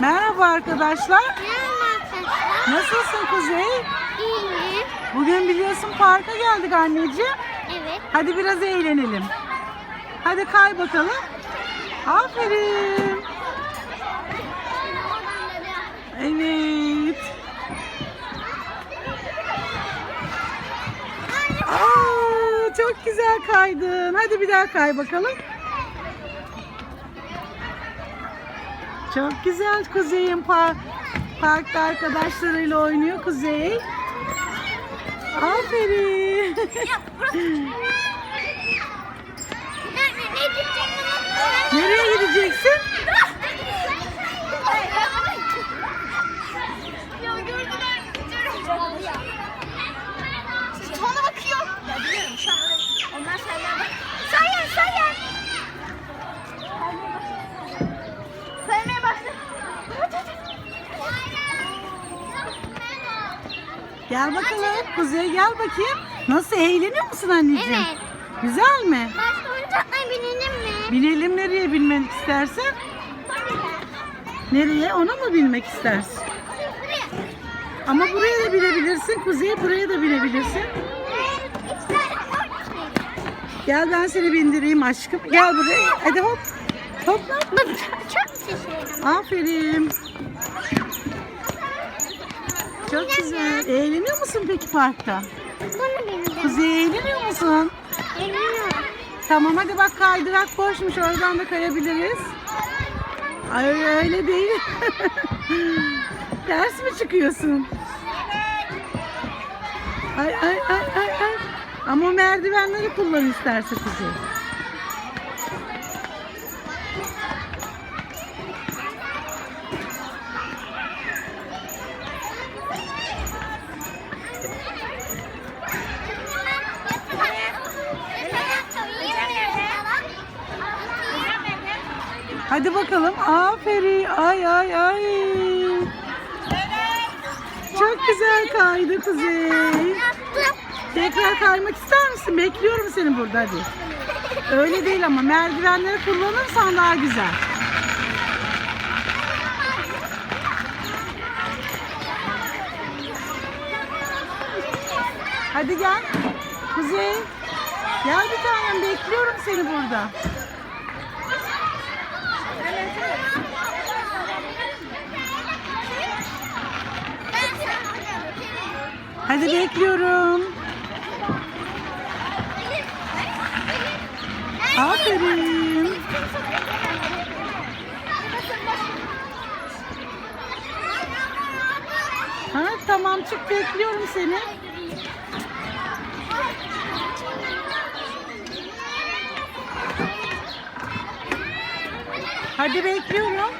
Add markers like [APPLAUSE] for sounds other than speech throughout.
Merhaba arkadaşlar. Merhaba arkadaşlar. Nasılsın Kuzey? İyiyim. Bugün biliyorsun parka geldik anneciğim. Evet. Hadi biraz eğlenelim. Hadi kay bakalım. Aferin. Evet. Aa, çok güzel kaydın. Hadi bir daha kay bakalım. Çok güzel Kuzey'in par parkta arkadaşlarıyla oynuyor Kuzey. Aferin. [LAUGHS] Nereye gideceksin? Gel bakalım. Kuzey gel bakayım. Nasıl eğleniyor musun anneciğim? Evet. Güzel mi? Başka oyuncaklara binelim mi? Binelim nereye binmek istersen? Nereye? Ona mı binmek istersin? Ama buraya da binebilirsin. Kuzey buraya da binebilirsin. Gel ben seni bindireyim aşkım. Gel buraya. Hadi hop. Hop. Çok şaşırdım. Aferin. Çok güzel. Eğleniyor musun peki parkta? Kuzey eğleniyor musun? Eminim. Tamam hadi bak kaydırak boşmuş oradan da kayabiliriz. Ay öyle değil. [LAUGHS] Ders mi çıkıyorsun? Ay ay ay ay ay. Ama merdivenleri kullan isterse kuzey. Hadi bakalım. Aferin. Ay ay ay. Çok güzel kaydı kuzey. Tekrar kaymak ister misin? Bekliyorum seni burada hadi. Öyle değil ama merdivenleri kullanırsan daha güzel. Hadi gel. Kuzey. Gel bir tanem bekliyorum seni burada. Hadi bekliyorum. Aferin. Ha, tamam çık bekliyorum seni. Hadi bekliyorum.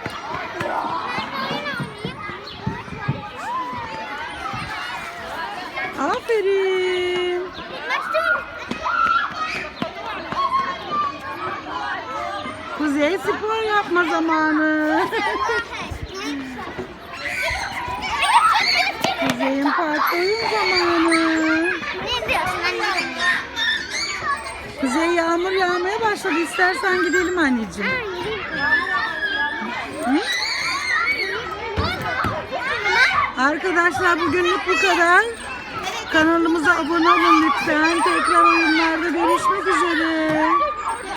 Aferin. Kuzey spor yapma zamanı. Kuzey'in park oyun zamanı. Kuzey yağmur yağmaya başladı. İstersen gidelim anneciğim. Arkadaşlar bugünlük bu kadar. Kanalımıza abone olun lütfen. Tekrar oyunlarda görüşmek üzere.